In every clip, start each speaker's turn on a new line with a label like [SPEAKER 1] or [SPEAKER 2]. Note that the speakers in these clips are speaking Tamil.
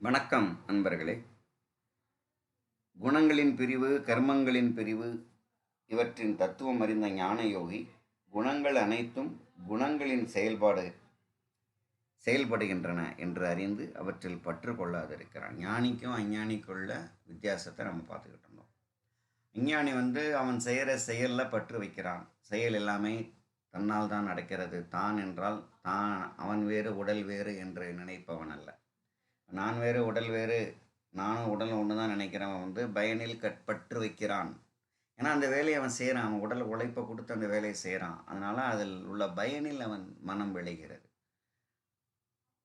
[SPEAKER 1] வணக்கம் நண்பர்களே. குணங்களின் பிரிவு கர்மங்களின் பிரிவு இவற்றின் தத்துவம் அறிந்த ஞான யோகி குணங்கள் அனைத்தும் குணங்களின் செயல்பாடு செயல்படுகின்றன என்று அறிந்து அவற்றில் பற்று கொள்ளாதிருக்கிறான். ஞானிக்கும் அஞ்ஞானிக்குள்ள வித்தியாசத்தை நம்ம பார்த்துக்கிட்டு இருந்தோம். விஞ்ஞானி வந்து அவன் செய்கிற செயலில் பற்று வைக்கிறான். செயல் எல்லாமே தன்னால் தான் நடக்கிறது. தான் என்றால் தான் அவன் வேறு உடல் வேறு என்று நினைப்பவன் அல்ல. நான் வேறு உடல் வேறு. நானும் உடல் ஒன்று தான் அவன் வந்து பயனில் கட்பற்று வைக்கிறான். ஏன்னா அந்த வேலையை அவன் செய்கிறான் அவன் உடல் உழைப்பை கொடுத்து அந்த வேலையை செய்கிறான் அதனால் அதில் உள்ள பயனில் அவன் மனம் விளைகிறது.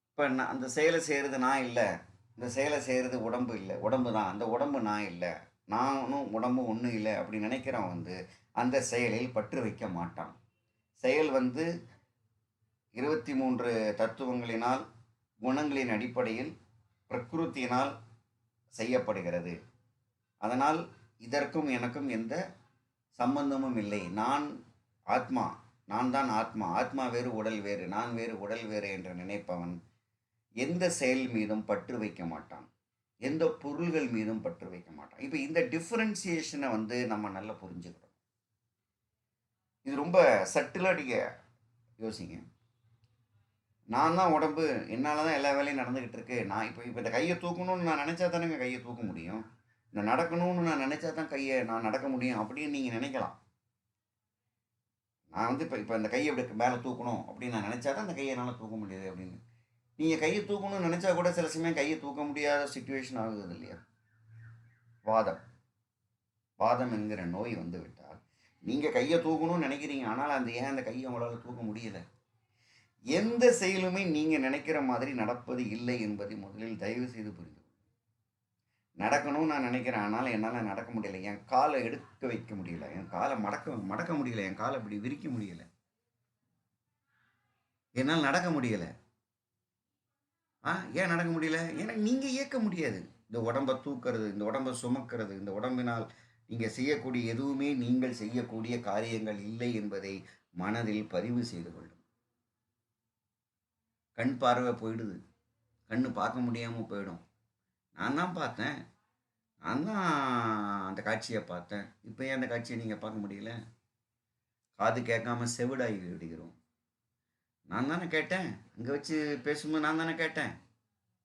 [SPEAKER 1] இப்போ நான் அந்த செயலை செய்கிறது நான் இல்லை. இந்த செயலை செய்கிறது உடம்பு இல்லை. உடம்பு தான். அந்த உடம்பு நான் இல்லை. நானும் உடம்பு ஒன்றும் இல்லை அப்படி நினைக்கிறவன் வந்து அந்த செயலில் பற்று வைக்க மாட்டான். செயல் வந்து இருபத்தி மூன்று தத்துவங்களினால் குணங்களின் அடிப்படையில் பிரகிருத்தியினால் செய்யப்படுகிறது. அதனால் இதற்கும் எனக்கும் எந்த சம்பந்தமும் இல்லை. நான் ஆத்மா நான் தான் ஆத்மா. ஆத்மா வேறு உடல் வேறு. நான் வேறு உடல் வேறு என்று நினைப்பவன் எந்த செயல் மீதும் பற்று வைக்க மாட்டான். எந்த பொருள்கள் மீதும் பற்று வைக்க மாட்டான். இப்போ இந்த டிஃப்ரென்சியேஷனை வந்து நம்ம நல்லா புரிஞ்சுக்கிறோம் இது ரொம்ப சட்டிலாக நீங்கள் யோசிங்க. நான் தான் உடம்பு என்னால் தான் எல்லா வேலையும் நடந்துக்கிட்டு இருக்கு. நான் இப்போ இப்போ இந்த கையை தூக்கணும்னு நான் நினச்சா தானேங்க கையை தூக்க முடியும். இந்த நடக்கணும்னு நான் நினச்சா தான் கையை நான் நடக்க முடியும் அப்படின்னு நீங்கள் நினைக்கலாம். நான் வந்து இப்போ இப்போ இந்த கையை இப்படி மேலே தூக்கணும் அப்படின்னு நான் நினச்சா தான் அந்த கையை என்னால் தூக்க முடியுது அப்படின்னு. நீங்கள் கையை தூக்கணும்னு நினச்சா கூட சில சமயம் கையை தூக்க முடியாத சுச்சுவேஷன் ஆகுது இல்லையா? வாதம். வாதம் என்கிற நோய் வந்து விட்டால் நீங்கள் கையை தூக்கணும்னு நினைக்கிறீங்க. ஆனால் அந்த ஏன் அந்த கையை உங்களால் தூக்க முடியலை? எந்த செயலுமே நீங்கள் நினைக்கிற மாதிரி நடப்பது இல்லை என்பதை முதலில் தயவு செய்து புரிந்து நடக்கணும்னு நான் நினைக்கிறேன். ஆனால் என்னால் நடக்க முடியல. என் காலை எடுக்க வைக்க முடியல. என் காலை மடக்க மடக்க முடியல. என் காலை இப்படி விரிக்க முடியல. என்னால் நடக்க முடியல. ஆ? ஏன் நடக்க முடியல? ஏன்னா நீங்கள் இயக்க முடியாது. இந்த உடம்பை தூக்கிறது இந்த உடம்பை சுமக்கிறது இந்த உடம்பினால் நீங்கள் செய்யக்கூடிய எதுவுமே நீங்கள் செய்யக்கூடிய காரியங்கள் இல்லை என்பதை மனதில் பதிவு செய்து கொள்ளும் கண் பார்வை போயிடுது. கண்ணு பார்க்க முடியாமல் போயிடும். நான் தான் பார்த்தேன். நான் தான் அந்த காட்சியை பார்த்தேன். இப்போ ஏன் அந்த காட்சியை நீங்கள் பார்க்க முடியல? காது கேட்காம செவிடாகி விடுகிறோம் நான் தானே கேட்டேன். அங்கே வச்சு பேசும்போது நான் தானே கேட்டேன்.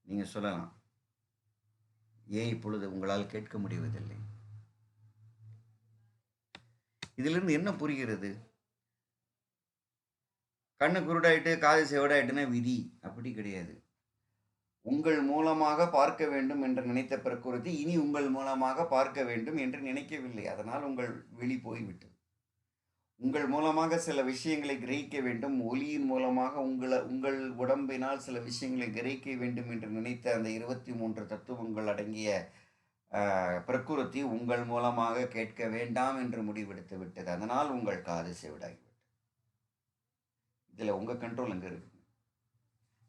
[SPEAKER 1] நீங்கள் சொல்லலாம். ஏன் இப்பொழுது உங்களால் கேட்க முடிவதில்லை? இதிலிருந்து என்ன புரிகிறது? கண்ணு குருடாயிட்டு காது செவடாயிட்டுன்னா விதி. அப்படி கிடையாது. உங்கள் மூலமாக பார்க்க வேண்டும் என்று நினைத்த பிரகிருதி இனி உங்கள் மூலமாக பார்க்க வேண்டும் என்று நினைக்கவில்லை. அதனால் உங்கள் வெளி போய்விட்டது. உங்கள் மூலமாக சில விஷயங்களை கிரகிக்க வேண்டும். ஒலியின் மூலமாக உங்களை உங்கள் உடம்பினால் சில விஷயங்களை கிரகிக்க வேண்டும் என்று நினைத்த அந்த இருபத்தி மூன்று தத்துவங்கள் அடங்கிய பிரகிருதி உங்கள் மூலமாக கேட்க வேண்டாம் என்று முடிவெடுத்து விட்டது. அதனால் உங்கள் காது செவிடாகி இதில் உங்கள் கண்ட்ரோல் அங்கே இருக்குது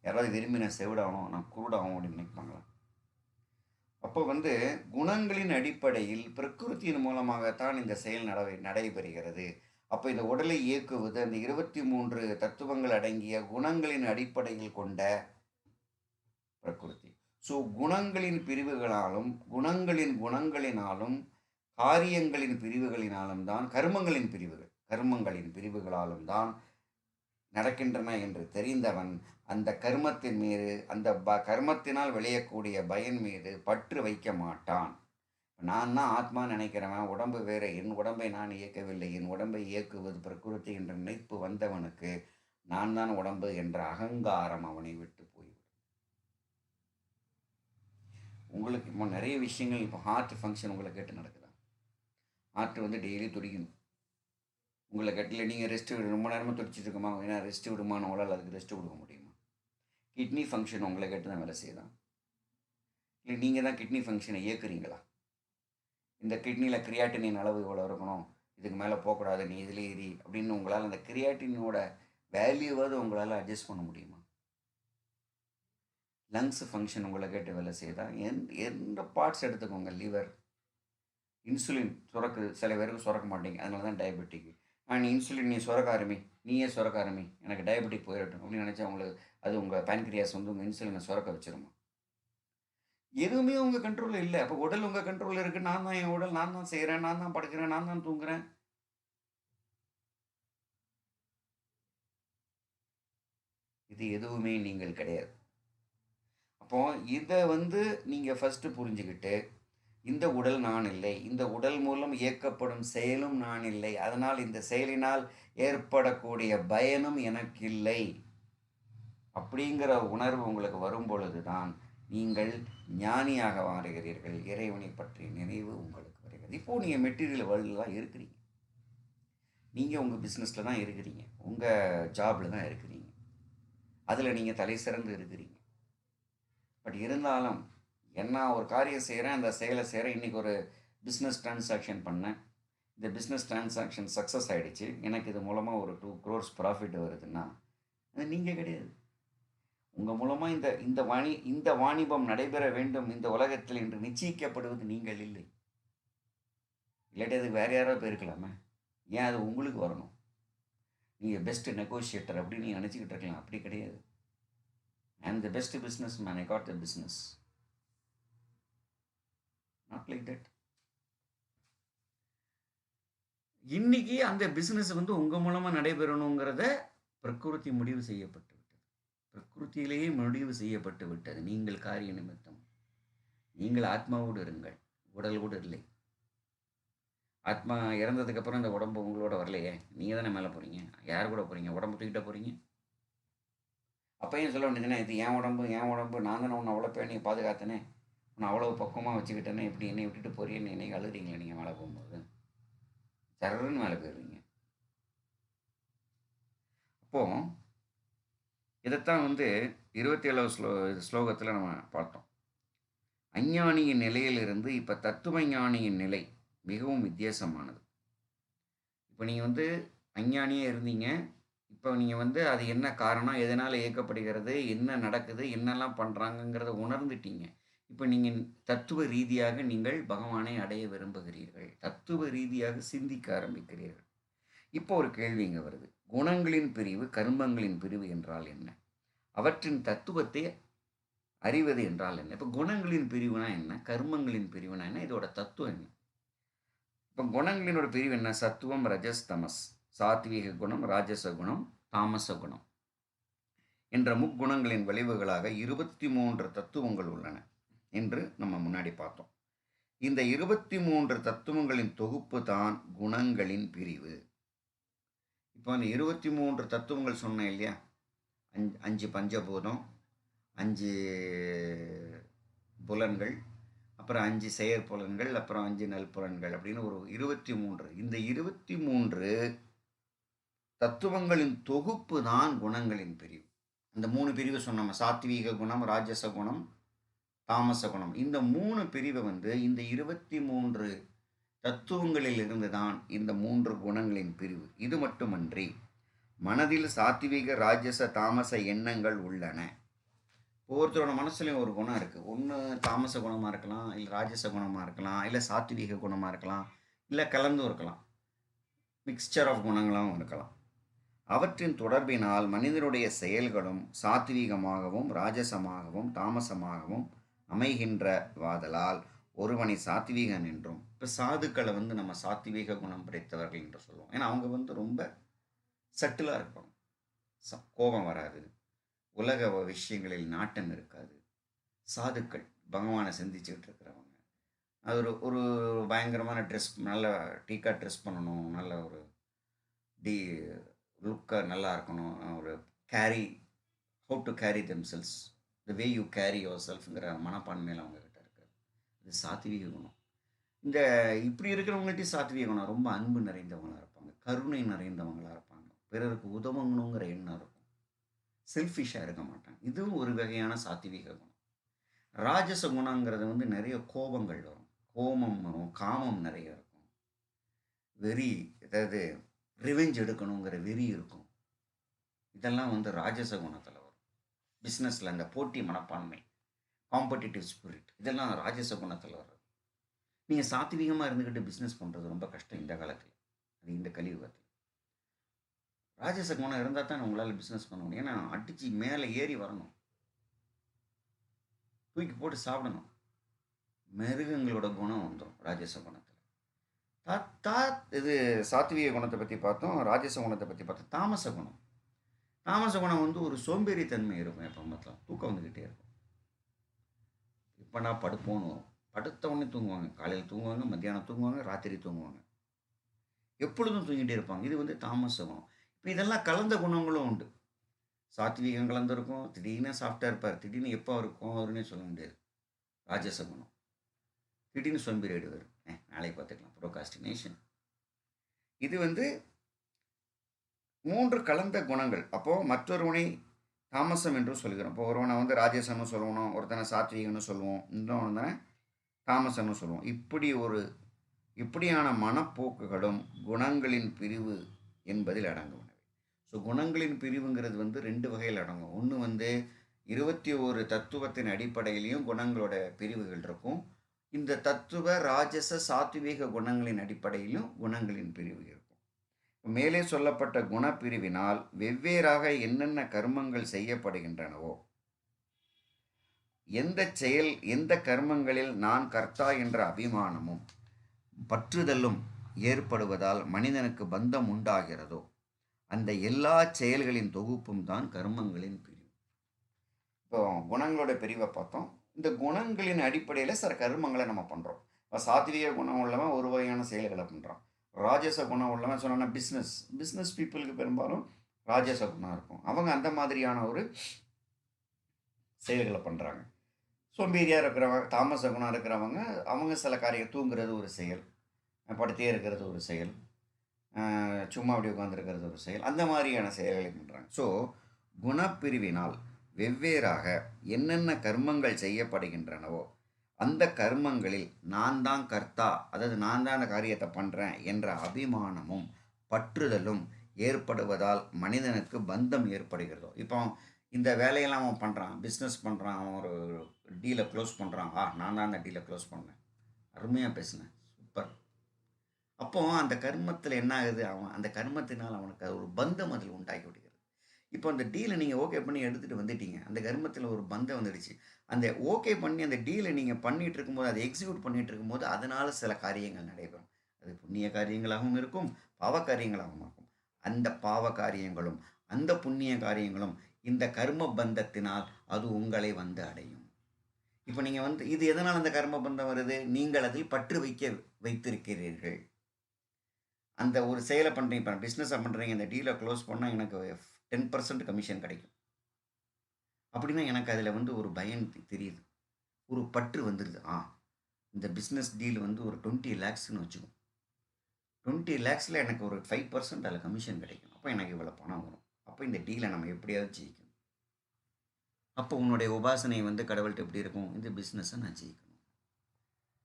[SPEAKER 1] யாராவது விரும்பி நான் செவிடாகணும் நான் குருடாகணும் அப்படின்னு நினைப்பாங்களா? அப்போ வந்து குணங்களின் அடிப்படையில் பிரகிருத்தியின் மூலமாகத்தான் இந்த செயல் நட நடைபெறுகிறது. அப்போ இந்த உடலை இயக்குவது அந்த இருபத்தி மூன்று தத்துவங்கள் அடங்கிய குணங்களின் அடிப்படையில் கொண்ட பிரகிருதி. ஸோ குணங்களின் பிரிவுகளாலும் குணங்களின் குணங்களினாலும் காரியங்களின் பிரிவுகளினாலும் தான் கர்மங்களின் பிரிவுகள் கர்மங்களின் பிரிவுகளாலும் தான் நடக்கின்றன என்று தெரிந்தவன் அந்த கர்மத்தின் மீது அந்த ப கர்மத்தினால் விளையக்கூடிய பயன் மீது பற்று வைக்க மாட்டான். நான் தான் ஆத்மா நினைக்கிறவன் உடம்பு வேறு என் உடம்பை நான் இயக்கவில்லை என் உடம்பை இயக்குவது பிரகிருதி என்ற நினைப்பு வந்தவனுக்கு நான் தான் உடம்பு என்ற அகங்காரம் அவனை விட்டு போய்விடும். உங்களுக்கு இப்போ நிறைய விஷயங்கள் இப்போ ஹார்ட் ஃபங்க்ஷன் உங்களை கேட்டு நடக்குதா? ஹார்ட் வந்து டெய்லி துடிக்கணும் உங்களை கட்டில் நீங்கள் ரெஸ்ட் விடு ரொம்ப நேரமாக துடிச்சிட்டு இருக்குமா? ஏன்னா ரெஸ்ட் விடுமான்னு உங்களால் அதுக்கு ரெஸ்ட் கொடுக்க முடியுமா? கிட்னி ஃபங்க்ஷன் உங்களை கேட்டு தான் வேலை செய்யுதான் இல்லை நீங்கள் தான் கிட்னி ஃபங்க்ஷனை இயக்குறீங்களா? இந்த கிட்னியில் கிரியாட்டினின் அளவு இவ்வளோ இருக்கணும்? இதுக்கு மேலே போகக்கூடாது நீ இதில் ஏறி அப்படின்னு உங்களால் அந்த கிரியாட்டினோட வேல்யூவாவது உங்களால் அட்ஜஸ்ட் பண்ண முடியுமா? லங்ஸ் ஃபங்க்ஷன் உங்களை கேட்டு வேலை செய்யுதா? எந் எந்த பார்ட்ஸ் எடுத்துக்கோங்க லிவர் இன்சுலின் சுரக்குது சில பேருக்கு சுரக்க மாட்டேங்க. அதனால தான் டயபெட்டிக்கு நான் இன்சுலின் நீ சுரக்க ஆரம்பி நீயே சுரக்க ஆரம்பி எனக்கு டயபெட்டிக் போயிடட்டும் அப்படின்னு நினச்சா உங்களுக்கு அது உங்கள் பேன்கிரியாஸ் வந்து உங்கள் இன்சுலினை சுரக்க வச்சிருமா? எதுவுமே உங்கள் கண்ட்ரோலில் இல்லை. அப்போ உடல் உங்கள் கண்ட்ரோலில் இருக்குது நான் தான் என் உடல், நான் தான் செய்கிறேன் நான் தான் படுக்கிறேன், நான் தான் தூங்குறேன். இது எதுவுமே நீங்கள் கிடையாது. அப்போ இதை வந்து நீங்கள் ஃபஸ்ட்டு புரிஞ்சுக்கிட்டு இந்த உடல் நான் இல்லை. இந்த உடல் மூலம் இயக்கப்படும் செயலும் நான் இல்லை. அதனால் இந்த செயலினால் ஏற்படக்கூடிய பயனும் எனக்கு இல்லை. அப்படிங்கிற உணர்வு உங்களுக்கு வரும்பொழுது தான், நீங்கள் ஞானியாக மாறுகிறீர்கள். இறைவனை பற்றிய நினைவு உங்களுக்கு வருகிறது. இப்போது நீங்கள் மெட்டீரியல் வேர்ல்டுல தான் இருக்கிறீங்க. நீங்கள் உங்கள் பிஸ்னஸில் தான் இருக்கிறீங்க. உங்கள் ஜாபில் தான் இருக்கிறீங்க. அதில் நீங்கள் தலை சிறந்து இருக்கிறீங்க. பட் இருந்தாலும், என்ன ஒரு காரியம் செய்கிறேன் அந்த செயலை செய்கிறேன் இன்றைக்கி ஒரு பிஸ்னஸ் டிரான்சாக்ஷன் பண்ணேன். இந்த பிஸ்னஸ் டிரான்சாக்ஷன் சக்ஸஸ் ஆகிடுச்சு எனக்கு இது மூலமாக ஒரு டூ க்ரோர்ஸ் ப்ராஃபிட் வருதுன்னா, அது நீங்கள் கிடையாது. உங்கள் மூலமாக இந்த இந்த வாணி இந்த வாணிபம் நடைபெற வேண்டும் இந்த உலகத்தில் என்று நிச்சயிக்கப்படுவது நீங்கள் இல்லை. இல்லாட்டி அதுக்கு வேறு யாரோ போயிருக்கலாமே. ஏன் அது உங்களுக்கு வரணும்? நீங்கள் பெஸ்ட் நெகோஷியேட்டர் அப்படின்னு நீங்கள் நினச்சிக்கிட்டு இருக்கலாம். அப்படி கிடையாது. I am the best business man. I got the business not like that. இன்னைக்கு அந்த பிஸ்னஸ் வந்து உங்கள் மூலமாக நடைபெறணுங்கிறத பிரகிருதி முடிவு செய்யப்பட்டு விட்டது. பிரகிருத்தியிலேயே முடிவு செய்யப்பட்டு விட்டது. நீங்கள் காரிய நிமித்தம். நீங்கள் ஆத்மாவோடு இருங்கள். உடலோடு இல்லை. ஆத்மா இறந்ததுக்கப்புறம் இந்த உடம்பு உங்களோட வரலையே. நீங்கள் தானே மேலே போகிறீங்க யார் கூட போகிறீங்க உடம்பு தூக்கிட்ட போகிறீங்க அப்போ அப்பயும் சொல்ல வேண்டியதுன்னா இது என் உடம்பு, என் உடம்பு. நான் தானே உன்னை அவ்வளோ நீ பாதுகாத்தனே நான் அவ்வளோ பக்குவமாக வச்சுக்கிட்டேன்னா இப்படி என்னை விட்டுட்டு போறியன்னு என்னை அழுறீங்களா நீங்கள் மேலே போகும்போது? சர்ருன்னு மேலே போயிருவீங்க. அப்போ, இதைத்தான் வந்து 27வது ஸ்லோ ஸ்லோகத்தில் நம்ம பார்த்தோம். அஞ்ஞானியின் நிலையிலிருந்து இப்போ தத்துவ ஞானியின் நிலை மிகவும் வித்தியாசமானது. இப்போ நீங்கள் வந்து அஞ்ஞானியே இருந்தீங்க. இப்போ நீங்கள் வந்து அது என்ன காரணம்? எதனால் இயக்கப்படுகிறது? என்ன நடக்குது? என்னெல்லாம் பண்ணுறாங்கங்கிறத உணர்ந்துட்டீங்க. இப்போ நீங்கள் தத்துவ ரீதியாக நீங்கள் பகவானை அடைய விரும்புகிறீர்கள். தத்துவ ரீதியாக சிந்திக்க ஆரம்பிக்கிறீர்கள். இப்போ ஒரு கேள்வி இங்கே வருது. குணங்களின் பிரிவு, கர்மங்களின் பிரிவு என்றால் என்ன? அவற்றின் தத்துவத்தை அறிவது என்றால் என்ன? இப்போ குணங்களின் பிரிவுனா என்ன? கர்மங்களின் பிரிவுனா என்ன? இதோட தத்துவம் என்ன? இப்போ குணங்களினோட பிரிவு என்ன? சத்துவம், ரஜஸ், தமஸ். சாத்வீக குணம், ராஜச குணம், தாமச குணம். என்ற முக்குணங்களின் விளைவுகளாக 23 தத்துவங்கள் உள்ளன என்று நம்ம முன்னாடி பார்த்தோம். இந்த 23 தத்துவங்களின் தொகுப்பு தான் குணங்களின் பிரிவு. இப்போ அந்த 23 தத்துவங்கள் சொன்னேன் இல்லையா? அஞ்சு அஞ்சு பஞ்சபூதம், அஞ்சு புலன்கள், அப்புறம் அஞ்சு செயற்புலன்கள், அப்புறம் அஞ்சு நல்புலன்கள் அப்படின்னு ஒரு 23. இந்த 23 தத்துவங்களின் தொகுப்பு தான் குணங்களின் பிரிவு. அந்த மூணு பிரிவு சொன்னோம் சாத்வீக குணம், ராஜச குணம், தாமச குணம். இந்த மூணு பிரிவை வந்து இந்த 23 தத்துவங்களில் இருந்து தான் இந்த மூன்று குணங்களின் பிரிவு. இது மட்டுமன்றி, மனதில் சாத்விக ராஜச, தாமச எண்ணங்கள் உள்ளன. ஒவ்வொருத்தரோட மனசுலையும் ஒரு குணம் இருக்குது ஒன்று தாமச குணமாக இருக்கலாம், இல்லை ராஜச குணமாக இருக்கலாம், இல்லை சாத்விக குணமாக இருக்கலாம், இல்லை கலந்தும் இருக்கலாம். மிக்சர் ஆஃப் குணங்களாகவும் இருக்கலாம். அவற்றின் தொடர்பினால் மனிதனுடைய செயல்களும் சாத்வீகமாகவும், ராஜசமாகவும், தாமசமாகவும் அமைகின்றவாதலால் ஒருவனை சாத்வீகன் என்றும் இப்போ சாதுக்களை வந்து நம்ம சாத்வீக குணம் படைத்தவர்கள் என்று சொல்லுவோம். ஏன்னா அவங்க வந்து ரொம்ப சட்டிலாக இருப்பாங்க. ச கோபம் வராது. உலக விஷயங்களில் நாட்டம் இருக்காது. சாதுக்கள் பகவானை சிந்திச்சுக்கிட்டு இருக்கிறவங்க. அது ஒரு ஒரு பயங்கரமான ட்ரெஸ் நல்ல டீக்கா ட்ரெஸ் பண்ணணும். நல்ல ஒரு டி லுக்காக நல்லா இருக்கணும். ஒரு carry how to carry themselves the way you carry your செல்ஃப்ங்கிற மனப்பான்மையில் அவங்கக்கிட்ட இருக்குது இது சாத்விக குணம். இந்த இப்படி இருக்கிறவங்கள்ட்டையும் சாத்விக குணம். ரொம்ப அன்பு நிறைந்தவங்களாக இருப்பாங்க. கருணை நிறைந்தவங்களாக இருப்பாங்க. பிறருக்கு உதவணுங்கிற எண்ணம் இருக்கும். செல்ஃபிஷாக இருக்க மாட்டாங்க. இதுவும் ஒரு வகையான சாத்விக குணம். ராஜச குணங்கிறது வந்து நிறைய கோபங்கள் வரும். கோபம் வரும். காமம் நிறைய இருக்கும். வெறி அதாவது ரிவெஞ்ச் எடுக்கணுங்கிற வெறி இருக்கும். இதெல்லாம் வந்து ராஜச குணத்தில் பிஸ்னஸில் அந்த போட்டி மனப்பான்மை, காம்படிட்டிவ் ஸ்பிரிட் இதெல்லாம் ராஜச குணத்தில் வர்றது. நீங்கள் சாத்விகமாக இருந்துக்கிட்டு பிஸ்னஸ் பண்ணுறது ரொம்ப கஷ்டம் இந்த காலத்தில் அது இந்த கலியுகத்தில் ராஜச குணம் இருந்தால் தான் உங்களால் பிஸ்னஸ் பண்ண முடியும். ஏன்னா அடித்து மேலே ஏறி வரணும். தூக்கி போட்டு சாப்பிடணும். மிருகங்களோட குணம் வந்துடும் ராஜச குணத்தில் தா தா இது சாத்விக குணத்தை பற்றி பார்த்தோம் ராஜச குணத்தை பற்றி பார்த்தோம் தாமச குணம் தாமச குணம் வந்து ஒரு சோம்பேறித்தன்மை இருக்கும் எப்போ பார்த்தாலும். தூக்கம் வந்துக்கிட்டே இருக்கும். இப்போ நான் படுப்போன்னு படுத்த உடனே தூங்குவாங்க. காலையில் தூங்குவாங்க மத்தியானம் தூங்குவாங்க ராத்திரி தூங்குவாங்க. எப்பொழுதும் தூங்கிட்டே இருப்பாங்க. இது வந்து தாமச குணம் இப்போ இதெல்லாம் கலந்த குணங்களும் உண்டு. சாத்வீகம் கலந்துருக்கும் திடீர்னு சாஃப்டாக இருப்பார். திடீர்னு எப்போ இருக்கும் அவருன்னே சொல்ல முடியாது. ராஜச குணம் திடீர்னு சோம்பேறி ஆயிடுவார் ஏ நாளைக்கு பார்த்துக்கலாம். ப்ரோகாஸ்டினேஷன் இது வந்து மூன்று கலந்த குணங்கள். அப்போது மற்றொருவனை தாமசம் என்று சொல்கிறோம். இப்போ ஒருவனை வந்து ராஜசம்னு சொல்லுவோம். ஒருத்தனை சாத்வீகம்னு சொல்லுவோம். இன்னொருத்தனை தாமசம்னு சொல்லுவோம். இப்படி ஒரு இப்படியான மனப்போக்குகளும் குணங்களின் பிரிவு என்பதில் அடங்குவனவை ஸோ குணங்களின் பிரிவுங்கிறது வந்து ரெண்டு வகையில் அடங்கும். ஒன்று வந்து இருபத்தி ஒரு தத்துவத்தின் அடிப்படையிலையும் குணங்களோட பிரிவுகள் இருக்கும். இந்த தத்துவ ராஜச சாத்வீக குணங்களின் அடிப்படையிலும் குணங்களின் பிரிவுகள் இருக்கும் மேலே சொல்லப்பட்ட குணப்பிரிவினால் வெவ்வேறாக என்னென்ன கர்மங்கள் செய்யப்படுகின்றனவோ எந்த செயல் எந்த கர்மங்களில் நான் கர்த்தா என்ற அபிமானமும் பற்றுதலும் ஏற்படுவதால் மனிதனுக்கு பந்தம் உண்டாகிறதோ அந்த எல்லா செயல்களின் தொகுப்பும் தான் கர்மங்களின் பிரிவு. இப்போ குணங்களோட பிரிவை பார்த்தோம். இந்த குணங்களின் அடிப்படையில் சில கர்மங்களை நம்ம பண்ணுறோம் இப்போ சாத்விக குணம் உள்ளவன் ஒரு வகையான செயல்களை பண்ணுறான் ராஜச குணம் உள்ளவன் சொன்னா பிஸ்னஸ் பிஸ்னஸ் பீப்புளுக்கு பெரும்பாலும் ராஜச குணம் இருக்கும். அவங்க அந்த மாதிரியான ஒரு செயல்களை பண்ணுறாங்க சோம்பேறியாக இருக்கிறவங்க தாமச குணம் இருக்கிறவங்க அவங்க சில காரியம் தூங்குறது ஒரு செயல் படுத்தே இருக்கிறது ஒரு செயல் சும்மா அப்படி உட்காந்துருக்கிறது ஒரு செயல் அந்த மாதிரியான செயல்களை பண்ணுறாங்க ஸோ குணப்பிரிவினால் வெவ்வேறாக என்னென்ன கர்மங்கள் செய்யப்படுகின்றனவோ அந்த கர்மங்களில் நான் தான் கர்த்தா அதாவது நான் தான் அந்த காரியத்தை பண்ணுறேன் என்ற அபிமானமும் பற்றுதலும் ஏற்படுவதால் மனிதனுக்கு பந்தம் ஏற்படுகிறதோ. இப்போ இந்த வேலையெல்லாம் அவன் பண்ணுறான் பிஸ்னஸ் பண்ணுறான் அவன் ஒரு டீலை க்ளோஸ் பண்ணுறான் ஆ நான் தான் அந்த டீலை க்ளோஸ் பண்ணேன். அருமையாக பேசினேன். சூப்பர் அப்போ அந்த கர்மத்தில் என்ன ஆகுது? அவன் அந்த கர்மத்தினால் அவனுக்கு ஒரு பந்தம் அதில் உண்டாக்கி விடுகிறது. இப்போ அந்த டீலை நீங்கள் ஓகே பண்ணி எடுத்துகிட்டு வந்துட்டீங்க. அந்த கர்மத்தில் ஒரு பந்தம் வந்துடுச்சு. அந்த ஓகே பண்ணி அந்த டீலை நீங்கள் பண்ணிகிட்டு இருக்கும்போது அதை எக்ஸிக்யூட் பண்ணிகிட்டு இருக்கும்போது அதனால் சில காரியங்கள் நடைபெறும். அது புண்ணிய காரியங்களாகவும் இருக்கும் பாவ காரியங்களாகவும் இருக்கும் அந்த பாவ காரியங்களும் அந்த புண்ணிய காரியங்களும் இந்த கர்ம பந்தத்தினால் அது உங்களை வந்து அடையும். இப்போ நீங்கள் வந்து இது எதனால் அந்த கர்ம பந்தம் வருது? நீங்கள் அதில் பற்று வைக்க வைத்திருக்கிறீர்கள். அந்த ஒரு செயலை பண்ணுறீங்க இப்போ பிஸ்னஸை பண்ணுறீங்க இந்த டீலை க்ளோஸ் பண்ணால் எனக்கு டென் பர்சன்ட் கமிஷன் கிடைக்கும். அப்படின்னா எனக்கு அதில் வந்து ஒரு பயம் தெரியுது. ஒரு பற்று வந்துடுது ஆ இந்த பிஸ்னஸ் டீல் வந்து ஒரு டுவெண்ட்டி லேக்ஸ்னு வச்சுக்கோம் டுவெண்ட்டி லேக்ஸில் எனக்கு ஒரு ஃபைவ் பர்சன்ட் அதில் கமிஷன் கிடைக்கும். அப்போ எனக்கு இவ்வளோ பணம் வரும். அப்போ இந்த டீலை நம்ம எப்படியாவது ஜெயிக்கணும். அப்போ உன்னுடைய உபாசனை வந்து கடவுள்கிட்ட எப்படி இருக்கும்? இந்த பிஸ்னஸை நான் ஜெயிக்கணும்.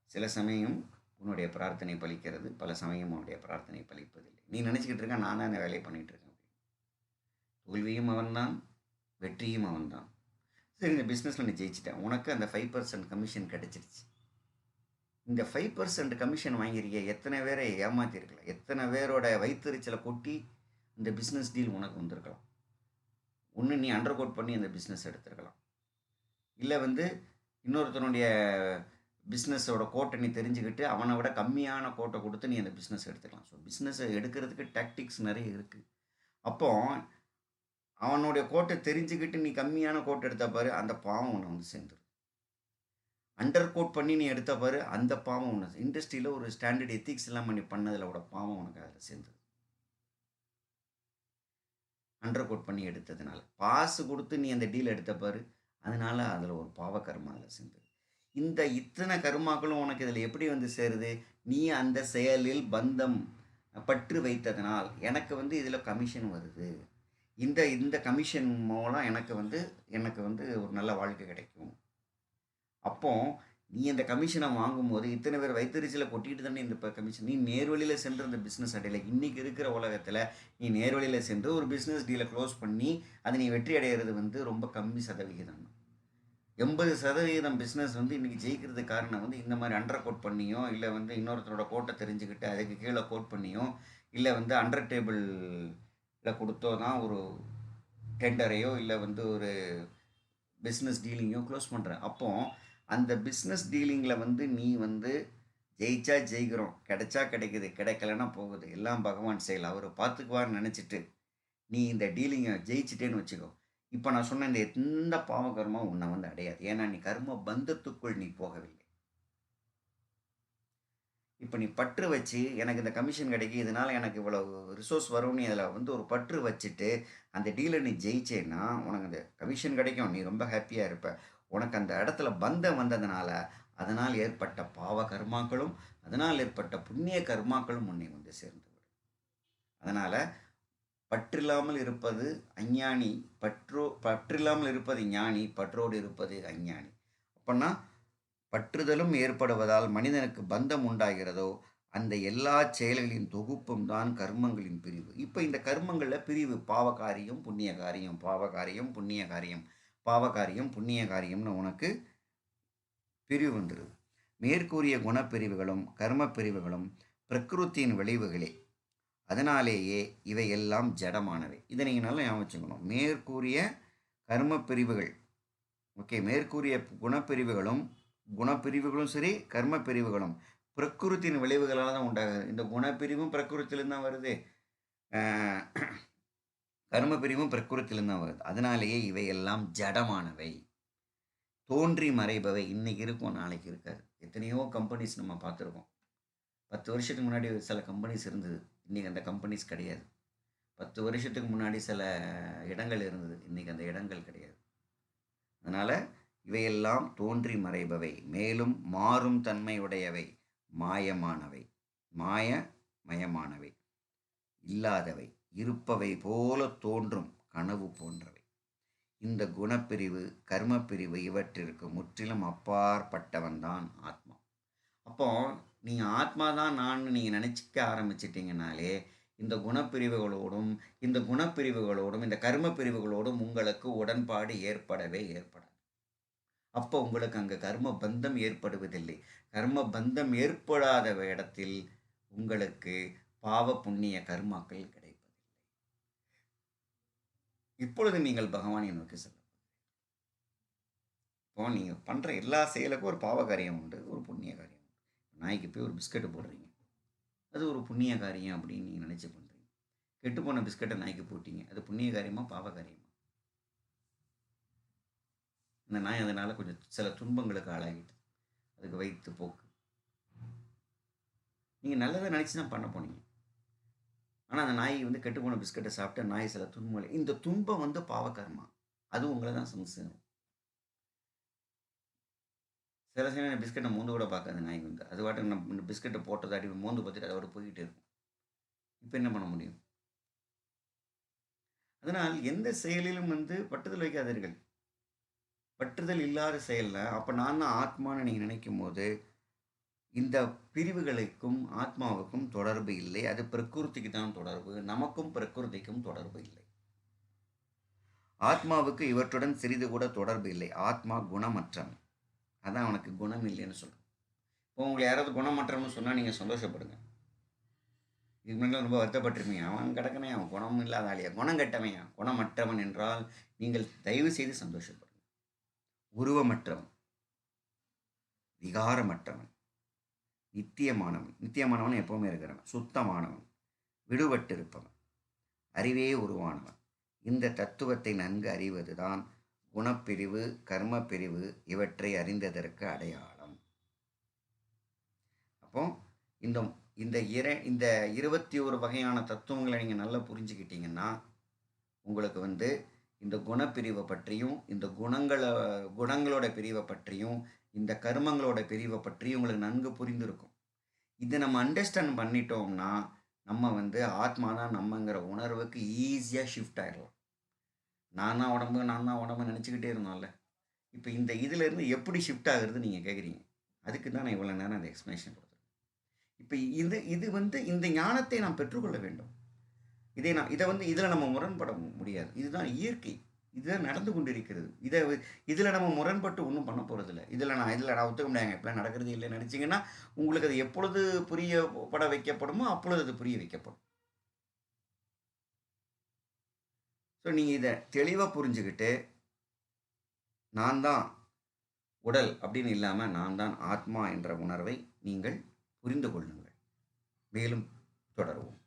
[SPEAKER 1] சில சமயம் உன்னுடைய பிரார்த்தனை பலிக்கிறது பல சமயம் உன்னுடைய பிரார்த்தனை பலிப்பதில்லை. நீ நினச்சிக்கிட்டு இருக்க நான் தான் இந்த வேலையை பண்ணிகிட்டு இருக்கேன் தோல்வியும் அவன்தான் வெற்றியும் அவன்தான். இந்த பிஸ்னஸில் நீ ஜெயிச்சிட்டேன். உனக்கு அந்த ஃபைவ் பர்சன்ட் கமிஷன் கிடச்சிருச்சு. இந்த ஃபைவ் பர்சன்ட் கமிஷன் வாங்கியிருக்க எத்தனை பேரை ஏமாத்திருக்கலாம்? எத்தனை பேரோட வயிற்றுச்சலை கொட்டி இந்த பிஸ்னஸ் டீல் உனக்கு வந்திருக்கலாம்? ஒன்று நீ அண்டர் கோட் பண்ணி அந்த பிஸ்னஸ் எடுத்துருக்கலாம். இல்லை வந்து இன்னொருத்தனுடைய பிஸ்னஸோட கோட்டை நீ தெரிஞ்சுக்கிட்டு அவனை விட கம்மியான கோட்டை கொடுத்து நீ அந்த பிஸ்னஸ் எடுத்துக்கலாம். ஸோ பிஸ்னஸை எடுக்கிறதுக்கு டாக்டிக்ஸ் நிறைய இருக்குது அப்போது அவனுடைய கோட்டை தெரிஞ்சுக்கிட்டு நீ கம்மியான கோட்டை எடுத்த பாரு அந்த பாவம் உன்னை வந்து சேர்ந்துடும் அண்டர் கோட் பண்ணி நீ எடுத்த பாரு அந்த பாவம் ஒன்று இண்டஸ்ட்ரியில் ஒரு ஸ்டாண்டர்ட் எத்திக்ஸ் எல்லாம் பண்ணி பண்ணதில் விட பாவம் உனக்கு அதில் சேர்ந்துடும் அண்டர் கோட் பண்ணி எடுத்ததுனால. பாசு கொடுத்து நீ அந்த டீல் எடுத்த பாரு அதனால அதில் ஒரு பாவ கர்மா அதில் சேர்ந்தது இந்த இத்தனை கர்மாக்களும் உனக்கு இதில் எப்படி வந்து சேருது? நீ அந்த செயலில் பந்தம் பற்று வைத்ததனால் எனக்கு வந்து இதில் கமிஷன் வருது. இந்த இந்த கமிஷன் மூலம் எனக்கு வந்து எனக்கு வந்து ஒரு நல்ல வாழ்க்கை கிடைக்கும். அப்போ நீ அந்த கமிஷனை வாங்கும்போது இத்தனை பேர் வைத்தறிச்சியில் கொட்டிட்டு தானே இந்த கமிஷன் நீ நேர்வழியில் சென்று அந்த பிஸ்னஸ் அடையலை. இன்றைக்கி இருக்கிற உலகத்தில் நீ நேர்வழியில் சென்று ஒரு பிஸ்னஸ் டீலை க்ளோஸ் பண்ணி அது நீ வெற்றி அடைகிறது வந்து ரொம்ப கம்மி சதவிகிதம். எண்பது சதவீதம் பிஸ்னஸ் வந்து இன்றைக்கி ஜெயிக்கிறதுக்கு காரணம் வந்து இந்த மாதிரி அண்டர் கோட் பண்ணியோ இல்லை வந்து இன்னொருத்தரோட கோட்டை தெரிஞ்சுக்கிட்டு அதுக்கு கீழே கோட் பண்ணியோ இல்லை வந்து அண்டர் டேபிள் கொடுத்தோ தான் ஒரு டெண்டரையோ இல்லை வந்து ஒரு பிஸ்னஸ் டீலிங்கோ க்ளோஸ் பண்ணுறேன் அப்போது அந்த பிஸ்னஸ் டீலிங்கில் வந்து நீ வந்து ஜெயிச்சா ஜெயிக்கிறோம். கிடைச்சா கிடைக்குது. கிடைக்கலன்னா போகுது. எல்லாம் பகவான் செயல். அவர் பார்த்துக்குவார்னு நினச்சிட்டு நீ இந்த டீலிங்கை ஜெயிச்சிட்டேன்னு வச்சுக்கோ. இப்போ நான் சொன்ன இந்த எந்த பாவ உன்னை வந்து அடையாது. ஏன்னா நீ கர்ம பந்தத்துக்குள் நீ போகவில்லை. இப்போ நீ பற்று வச்சு எனக்கு இந்த கமிஷன் கிடைக்கும் இதனால் எனக்கு இவ்வளோ ரிசோர்ஸ் வரும்னு அதில் வந்து ஒரு பற்று வச்சுட்டு அந்த டீலை நீ ஜெயிச்சேன்னா உனக்கு அந்த கமிஷன் கிடைக்கும். நீ ரொம்ப ஹாப்பியாக இருப்ப. உனக்கு அந்த இடத்துல பந்தம் வந்ததுனால அதனால் ஏற்பட்ட பாவ கர்மாக்களும் அதனால் ஏற்பட்ட புண்ணிய கர்மாக்களும் உன்னை வந்து சேர்ந்து விடும். அதனால் பற்றில்லாமல் இருப்பது அஞ்ஞானி பற்றோ பற்றில்லாமல் இருப்பது ஞானி பற்றோடு இருப்பது அஞ்ஞானி. அப்போன்னா பற்றுதலும் ஏற்படுவதால் மனிதனுக்கு பந்தம் உண்டாகிறதோ அந்த எல்லா செயல்களின் தொகுப்பும் தான் கர்மங்களின் பிரிவு. இப்போ இந்த கர்மங்களில் பிரிவு பாவகாரியம் புண்ணிய காரியம் பாவகாரியம் புண்ணிய காரியம் பாவகாரியம் புண்ணிய காரியம்னு உனக்கு பிரிவு வந்துடுது மேற்கூறிய குணப்பிரிவுகளும் கர்ம பிரிவுகளும் பிரகிருத்தியின் விளைவுகளே. அதனாலேயே இவை எல்லாம் ஜடமானவை. இதை நீங்கள் நல்லா ஞாபகம் வச்சுக்கணும். மேற்கூறிய கர்ம பிரிவுகள் ஓகே மேற்கூறிய குணப்பிரிவுகளும் குணப்பிரிவுகளும் சரி கர்ம பிரிவுகளும் பிரகிருத்தின் விளைவுகளால் தான் உண்டாகுது. இந்த குணப்பிரிவும் பிரகிருத்திலிருந்து தான் வருது. கர்ம பிரிவும் பிரகிருத்திலிருந்து தான் வருது. அதனாலேயே இவையெல்லாம் ஜடமானவை. தோன்றி மறைபவை. இன்னைக்கு இருக்கும் நாளைக்கு இருக்காது. எத்தனையோ கம்பெனிஸ் நம்ம பார்த்துருக்கோம். பத்து வருஷத்துக்கு முன்னாடி சில கம்பெனிஸ் இருந்தது. இன்றைக்கி அந்த கம்பெனிஸ் கிடையாது. பத்து வருஷத்துக்கு முன்னாடி சில இடங்கள் இருந்தது. இன்றைக்கி அந்த இடங்கள் கிடையாது. அதனால் இவையெல்லாம் தோன்றி மறைபவை மேலும் மாறும் தன்மையுடையவை மாயமானவை மாய மயமானவை இல்லாதவை இருப்பவை போல தோன்றும் கனவு போன்றவை. இந்த குணப்பிரிவு கர்மப்பிரிவு இவற்றிற்கு முற்றிலும் அப்பாற்பட்டவன்தான் ஆத்மா. அப்போ நீங்கள் ஆத்மா தான் நான் நீங்கள் நினச்சிக்க ஆரம்பிச்சிட்டிங்கனாலே இந்த குணப்பிரிவுகளோடும் இந்த குணப்பிரிவுகளோடும் இந்த கர்ம பிரிவுகளோடும் உங்களுக்கு உடன்பாடு ஏற்படவே ஏற்படாது. அப்போ உங்களுக்கு அங்கே கர்ம பந்தம் ஏற்படுவதில்லை. கர்ம பந்தம் ஏற்படாத இடத்தில் உங்களுக்கு பாவ புண்ணிய கர்மாக்கள் கிடைப்பதில்லை. இப்பொழுது நீங்கள் பகவானை நோக்கி செல்ல இப்போ நீங்கள் பண்ணுற எல்லா செயலுக்கும் ஒரு பாவ காரியம் உண்டு ஒரு புண்ணிய காரியம் உண்டு. நாய்க்கு போய் ஒரு பிஸ்கட்டு போடுறீங்க. அது ஒரு புண்ணிய காரியம் அப்படின்னு நீங்கள் நினச்சி பண்ணுறீங்க கெட்டு போன பிஸ்கட்டை நாய்க்கு போட்டீங்க. அது புண்ணிய காரியமா பாவ காரியமா? இந்த நாய் அதனால் கொஞ்சம் சில துன்பங்களுக்கு ஆளாகிட்டு அதுக்கு வைத்து போக்கு. நீங்கள் நல்லதை நினச்சி தான் பண்ண போனீங்க. ஆனால் அந்த நாய் வந்து கெட்டுப்போன பிஸ்கட்டை சாப்பிட்டு நாய் சில துன்பங்களை இந்த துன்பம் வந்து பாவகர்மா அது உங்களை தான் சம்சம் சில சமயம் பிஸ்கட்டை மோந்து கூட பார்க்காது நாய் வந்து. அது வாட்டு நம்ம பிஸ்கட்டை போட்டதை மோந்து பார்த்துட்டு அதோட போய்கிட்டே இருக்கும். இப்போ என்ன பண்ண முடியும்? அதனால் எந்த செயலிலும் வந்து பட்டுதல் வைக்காதீர்கள். பற்றுதல் இல்லாத செயலில் அப்போ நான் தான் ஆத்மான்னு நீங்கள் நினைக்கும் போது இந்த பிரிவுகளுக்கும் ஆத்மாவுக்கும் தொடர்பு இல்லை. அது பிரகிருதிக்கு தான் தொடர்பு. நமக்கும் பிரகிருதிக்கும் தொடர்பு இல்லை. ஆத்மாவுக்கு இவற்றுடன் சிறிது கூட தொடர்பு இல்லை. ஆத்மா குணமற்றவன் அதான் அவனுக்கு குணம் இல்லைன்னு சொல்கிறோம் இப்போ உங்களை யாராவது குணமற்றவன்னு சொன்னால் நீங்கள் சந்தோஷப்படுங்க. இதுக்கு முன்னாடி ரொம்ப வருத்தப்பட்டிருப்பீங்க. அவன் கிடக்கணையா அவன் குணம் இல்லாத ஆளியா? குணம் கெட்டவன் குணமற்றவன் என்றால் நீங்கள் தயவு செய்து சந்தோஷப்படுங்க உருவமற்றவன் விகாரமற்றவன் நித்தியமானவன். நித்தியமானவன் எப்பவுமே இருக்கிறவன் சுத்தமானவன் விடுபட்டிருப்பவன் அறிவே உருவானவன். இந்த தத்துவத்தை நன்கு அறிவதுதான் குணப்பிரிவு கர்மப்பிரிவு இவற்றை அறிந்ததற்கு அடையாளம். அப்போ இந்த இந்த இர இந்த இருபத்தி ஒரு வகையான தத்துவங்களை நீங்கள் நல்லா புரிஞ்சுக்கிட்டீங்கன்னா உங்களுக்கு வந்து இந்த குணப்பிரிவை பற்றியும் இந்த குணங்களை குணங்களோட பிரிவை பற்றியும் இந்த கர்மங்களோட பிரிவை பற்றியும் உங்களுக்கு நன்கு புரிந்திருக்கும். இதை நம்ம அண்டர்ஸ்டாண்ட் பண்ணிட்டோம்னா நம்ம வந்து ஆத்மானா நம்மங்கிற உணர்வுக்கு ஈஸியாக ஷிஃப்ட் ஆகிடலாம் நானா தான் உடம்பு நான் தான் உடம்பு நினச்சிக்கிட்டே இருந்தோம்ல. இப்போ இந்த இதிலேருந்து எப்படி ஷிஃப்ட் ஆகுறது நீங்கள் கேட்குறீங்க அதுக்கு தான் நான் இவ்வளோ நேரம் அந்த எக்ஸ்ப்ளனேஷன் கொடுத்துருக்கேன். இப்போ இது இது வந்து இந்த ஞானத்தை நாம் பெற்றுக்கொள்ள வேண்டும். இதை நான் இதை வந்து இதில் நம்ம முரண்பட முடியாது. இதுதான் இயற்கை. இதுதான் நடந்து கொண்டிருக்கிறது. இதை இதில் நம்ம முரண்பட்டு ஒன்றும் பண்ண போகிறதில்ல இதில் நான் இதில் நான் ஒத்துக்க முடியாங்க இப்படிலாம் நடக்கிறது இல்லை நினச்சிங்கன்னா உங்களுக்கு அது எப்பொழுது புரியப்பட வைக்கப்படுமோ அப்பொழுது அது புரிய வைக்கப்படும். ஸோ நீங்கள் இதை தெளிவாக புரிஞ்சுக்கிட்டு நான் தான் உடல் அப்படின்னு இல்லாமல் நான் தான் ஆத்மா என்ற உணர்வை நீங்கள் புரிந்து கொள்ளுங்கள். மேலும் தொடருவோம்.